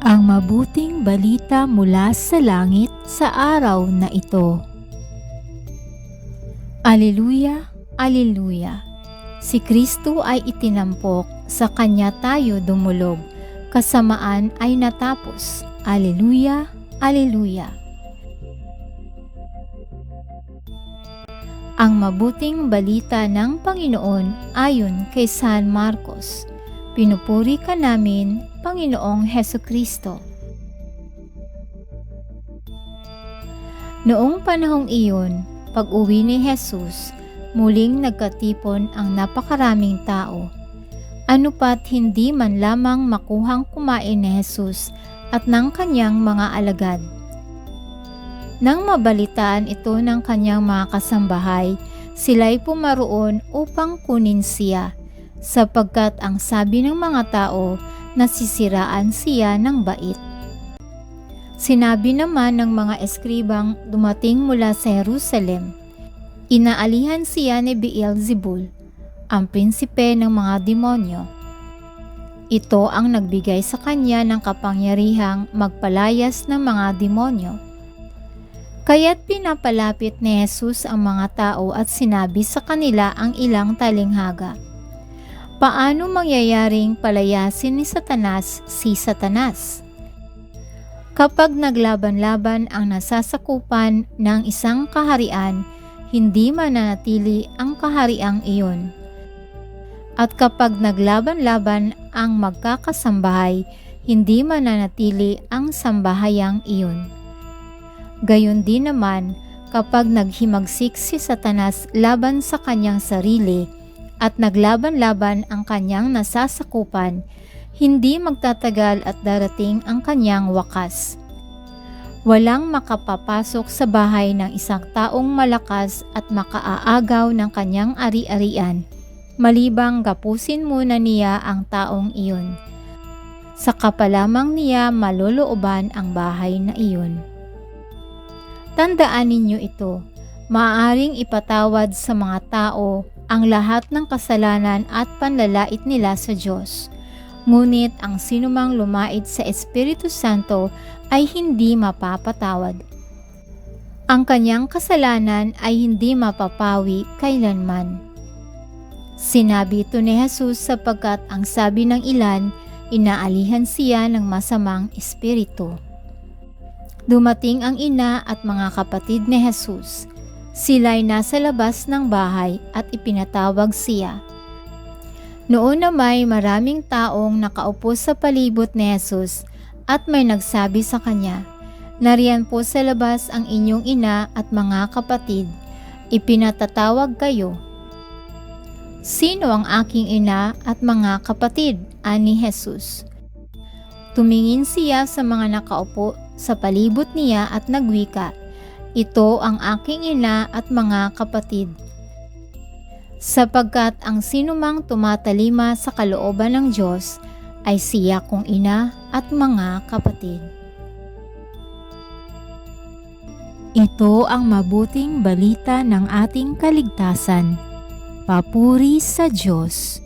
ang mabuting balita mula sa langit sa araw na ito. Aleluya, Aleluya. Si Kristo ay itinampok, sa Kanya tayo dumulog, kasamaan ay natapos. Aleluya, Aleluya. Ang mabuting balita ng Panginoon ayon kay San Marcos. Pinupuri ka namin, Panginoong Heso Kristo. Noong panahong iyon, pag-uwi ni Jesus, muling nagkatipon ang napakaraming tao. Ano pat hindi man lamang makuhang kumain ni Jesus at ng kanyang mga alagad. Nang mabalitaan ito ng kanyang mga kasambahay, sila'y pumaroon upang kunin siya, sapagkat ang sabi ng mga tao, nasisiraan siya ng bait. Sinabi naman ng mga eskribang dumating mula sa Jerusalem, inaalihan siya ni Beelzebul, ang prinsipe ng mga demonyo. Ito ang nagbigay sa kanya ng kapangyarihang magpalayas ng mga demonyo. Kaya't pinapalapit ni Jesus ang mga tao at sinabi sa kanila ang ilang talinghaga. Paano mangyayaring palayasin ni Satanas si Satanas? Kapag naglaban-laban ang nasasakupan ng isang kaharian, hindi mananatili ang kahariang iyon. At kapag naglaban-laban ang magkakasambahay, hindi mananatili ang sambahayang iyon. Gayon din naman, kapag naghimagsik si Satanas laban sa kanyang sarili at naglaban-laban ang kanyang nasasakupan, hindi magtatagal at darating ang kanyang wakas. Walang makapapasok sa bahay ng isang taong malakas at makaaagaw ng kanyang ari-arian, malibang gapusin muna niya ang taong iyon. Saka pa lamang niya malolooban ang bahay na iyon. Tandaan ninyo ito, maaaring ipatawad sa mga tao ang lahat ng kasalanan at panlalait nila sa Diyos. Ngunit ang sinumang lumait sa Espiritu Santo ay hindi mapapatawad. Ang kanyang kasalanan ay hindi mapapawi kailanman. Sinabi ito ni Jesus sapagkat ang sabi ng ilan, inaalihan siya ng masamang espiritu. Dumating ang ina at mga kapatid ni Jesus. Sila'y nasa labas ng bahay at ipinatawag siya. Noon na may maraming taong nakaupo sa palibot ni Jesus at may nagsabi sa kanya, Nariyan po sa labas ang inyong ina at mga kapatid. Ipinatatawag kayo. Sino ang aking ina at mga kapatid? Ani Jesus. Tumingin siya sa mga nakaupo sa palibot niya at nagwika, Ito ang aking ina at mga kapatid. Sapagkat ang sinumang tumatalima sa kalooban ng Diyos ay siya kong ina at mga kapatid. Ito ang mabuting balita ng ating kaligtasan. Papuri sa Diyos.